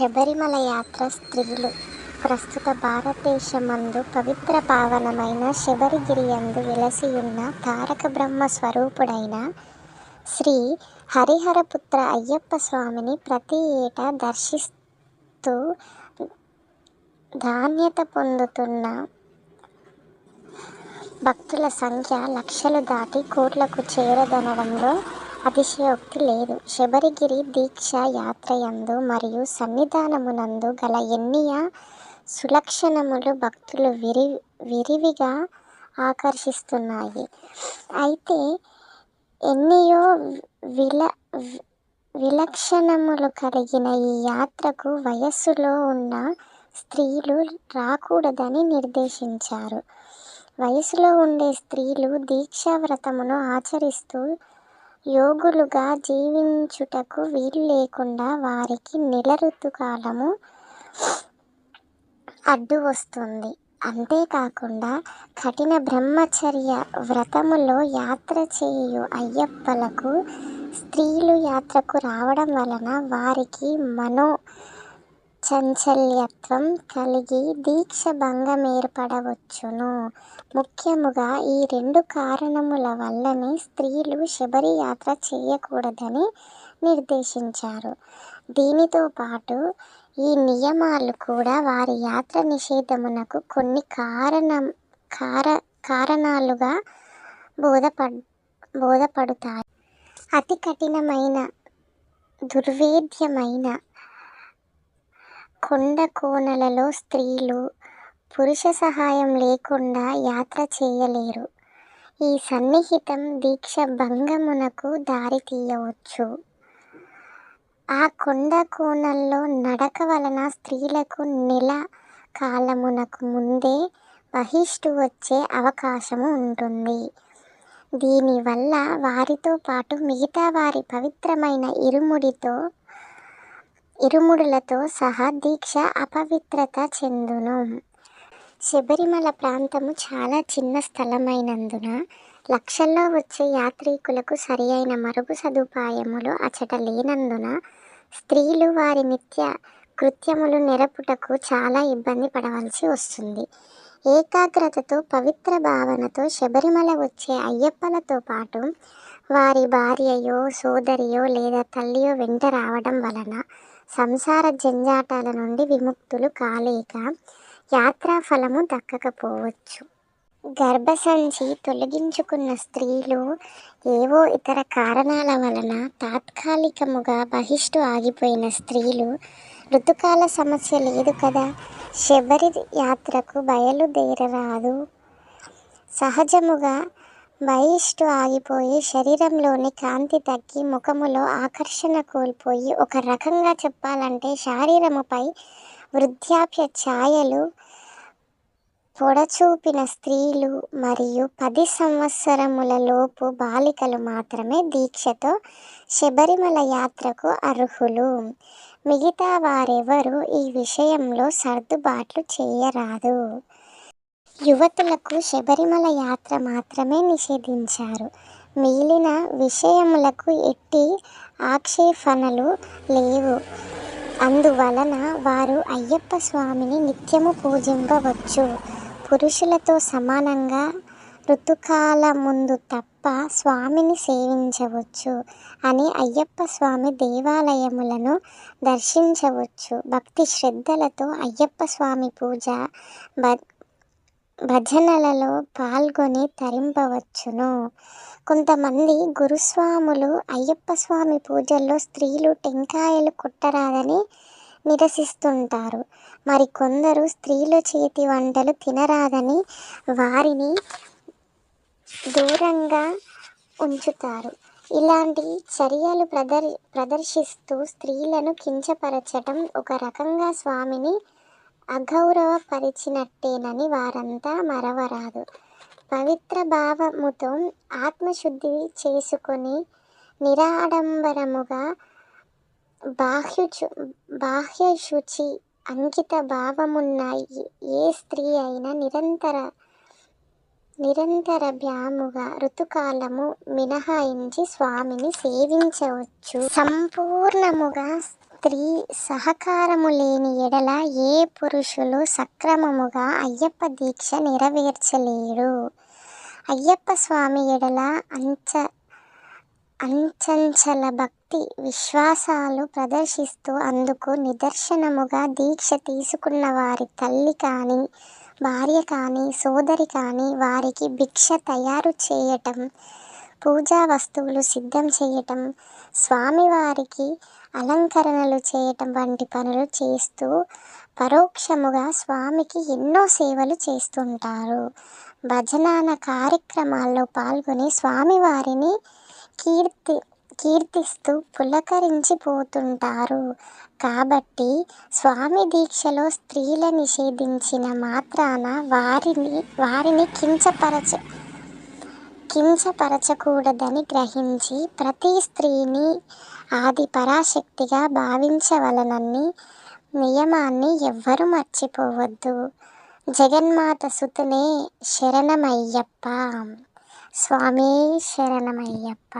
శబరిమల యాత్ర స్త్రీలు. ప్రస్తుత భారతదేశమందు పవిత్ర పావనమైన శబరిగిరియందు వెలసియున్న తారక బ్రహ్మ స్వరూపుడైన శ్రీ హరిహరపుత్ర అయ్యప్ప స్వామిని ప్రతి ఏటా దర్శిస్తూ ధాన్యత పొందుతున్న భక్తుల సంఖ్య లక్షలు దాటి కోట్లకు చేరదనడంలో అతిశయోక్తి లేదు. శబరిగిరి దీక్ష యాత్రయందు మరియు సన్నిధానమునందు గల ఎన్నియ సులక్షణములు భక్తులు విరి విరివిగా ఆకర్షిస్తున్నాయి. అయితే ఎన్నియో విల విలక్షణములు కలిగిన ఈ యాత్రకు వయస్సులో ఉన్న స్త్రీలు రాకూడదని నిర్దేశించారు. వయసులో ఉండే స్త్రీలు దీక్షా వ్రతమును ఆచరిస్తూ యోగులుగా జీవించుటకు వీలు లేకుండా వారికి నెల ఋతుకాలము అడ్డు వస్తుంది. అంతేకాకుండా కఠిన బ్రహ్మచర్య వ్రతములో యాత్ర చేయు అయ్యప్పలకు స్త్రీలు యాత్రకు రావడం వలన వారికి మనో చంచల్యత్వం కలిగి దీక్ష భంగం ఏర్పడవచ్చును. ముఖ్యముగా ఈ రెండు కారణముల వల్లనే స్త్రీలు శబరియాత్ర చేయకూడదని నిర్దేశించారు. దీనితో పాటు ఈ నియమాలు కూడా వారి యాత్ర నిషేధమునకు కొన్ని కారణం కార కారణాలుగా బోధపడ్ బోధపడుతాయి. అతి కఠినమైన దుర్వేద్యమైన కొండ కోనలలో స్త్రీలు పురుష సహాయం లేకుండా యాత్ర చేయలేరు. ఈ సన్నిహితం దీక్ష భంగమునకు దారి తీయవచ్చు. ఆ కొండ కోణల్లో నడక వలన స్త్రీలకు నెల కాలమునకు ముందే బహిష్టు వచ్చే అవకాశము ఉంటుంది. దీనివల్ల వారితో పాటు మిగతా వారి పవిత్రమైన ఇరుముడితో ఇరుముడులతో సహా దీక్ష అపవిత్రత చెందును. శబరిమల ప్రాంతము చాలా చిన్న స్థలమైనందున లక్షల్లో వచ్చే యాత్రికులకు సరి అయిన మరుగు సదుపాయములు అచట లేనందున స్త్రీలు వారి నిత్య కృత్యములు నెరపుటకు చాలా ఇబ్బంది పడవలసి వస్తుంది. ఏకాగ్రతతో పవిత్ర భావనతో శబరిమల వచ్చే అయ్యప్పలతో పాటు వారి భార్యయో సోదరియో లేదా తల్లియో వెంట రావడం వలన సంసార జంజాటాల నుండి విముక్తులు కాలేక యాత్రా ఫలము దక్కకపోవచ్చు. గర్భసంచి తొలగించుకున్న స్త్రీలు ఏవో ఇతర కారణాల వలన తాత్కాలికముగా బహిష్టు ఆగిపోయిన స్త్రీలు ఋతుకాల సమస్య లేదు కదా? శబరి యాత్రకు బయలుదేరరాదు. సహజముగా బయిష్టు ఆగిపోయి శరీరంలోని కాంతి తగ్గి ముఖములో ఆకర్షణ కోల్పోయి ఒక రకంగా చెప్పాలంటే శారీరముపై వృద్ధాప్య ఛాయలు పొడచూపిన స్త్రీలు మరియు పది సంవత్సరముల లోపు బాలికలు మాత్రమే దీక్షతో శబరిమల యాత్రకు అర్హులు. మిగతా వారెవరూ ఈ విషయంలో సర్దుబాట్లు చేయరాదు. యువతులకు శబరిమల యాత్ర మాత్రమే నిషేధించారు. మిగిలిన విషయములకు ఎట్టి ఆక్షేపణలు లేవు. అందువలన వారు అయ్యప్ప స్వామిని నిత్యము పూజింపవచ్చు. పురుషులతో సమానంగా ఋతుకాల ముందు తప్ప స్వామిని సేవించవచ్చు అని అయ్యప్ప స్వామి దేవాలయములను దర్శించవచ్చు. భక్తి శ్రద్ధలతో అయ్యప్ప స్వామి పూజ బ భజనలలో పాల్గొని తరింపవచ్చును. కొంతమంది గురుస్వాములు అయ్యప్ప స్వామి పూజల్లో స్త్రీలు టెంకాయలు కొట్టరాదని నిరసిస్తుంటారు. మరి కొందరు స్త్రీల చేతి వంటలు తినరాదని వారిని దూరంగా ఉంచుతారు. ఇలాంటి చర్యలు ప్రదర్ ప్రదర్శిస్తూ స్త్రీలను కించపరచటం ఒక రకంగా స్వామిని అగౌరవపరిచినట్టేనని వారంతా మరవరాదు. పవిత్ర భావముతో ఆత్మశుద్ధి చేసుకొని నిరాడంబరముగా బాహ్యచు బాహ్యశుచి అంకిత భావమున్న ఏ స్త్రీ అయినా నిరంతర నిరంతర భ్యాముగా ఋతుకాలము మినహాయించి స్వామిని సేవించవచ్చు. సంపూర్ణముగా స్త్రీ సహకారము లేని ఎడల ఏ పురుషులు సక్రమముగా అయ్యప్ప దీక్ష నెరవేర్చలేరు. అయ్యప్ప స్వామి ఎడల అంచ అంచంచల భక్తి విశ్వాసాలు ప్రదర్శిస్తూ అందుకు నిదర్శనముగా దీక్ష తీసుకున్న వారి తల్లి కానీ భార్య కానీ సోదరి కానీ వారికి భిక్ష తయారు చేయటం పూజా వస్తువులు సిద్ధం చేయటం స్వామివారికి అలంకరణలు చేయటం వంటి పనులు చేస్తూ పరోక్షముగా స్వామికి ఎన్నో సేవలు చేస్తుంటారు. భజనాన కార్యక్రమాల్లో పాల్గొని స్వామివారిని కీర్తి కీర్తిస్తూ పులకరించిపోతుంటారు. కాబట్టి స్వామి దీక్షలో స్త్రీల నిషేధించిన మాత్రాన వారిని వారిని కించపరచ కించపరచకూడదని గ్రహించి ప్రతి స్త్రీని ఆది పరాశక్తిగా భావించవలనని నియమాన్ని ఎవ్వరూ మర్చిపోవద్దు. జగన్మాత సుతునే శరణమయ్యప్ప. స్వామి శరణమయ్యప్ప.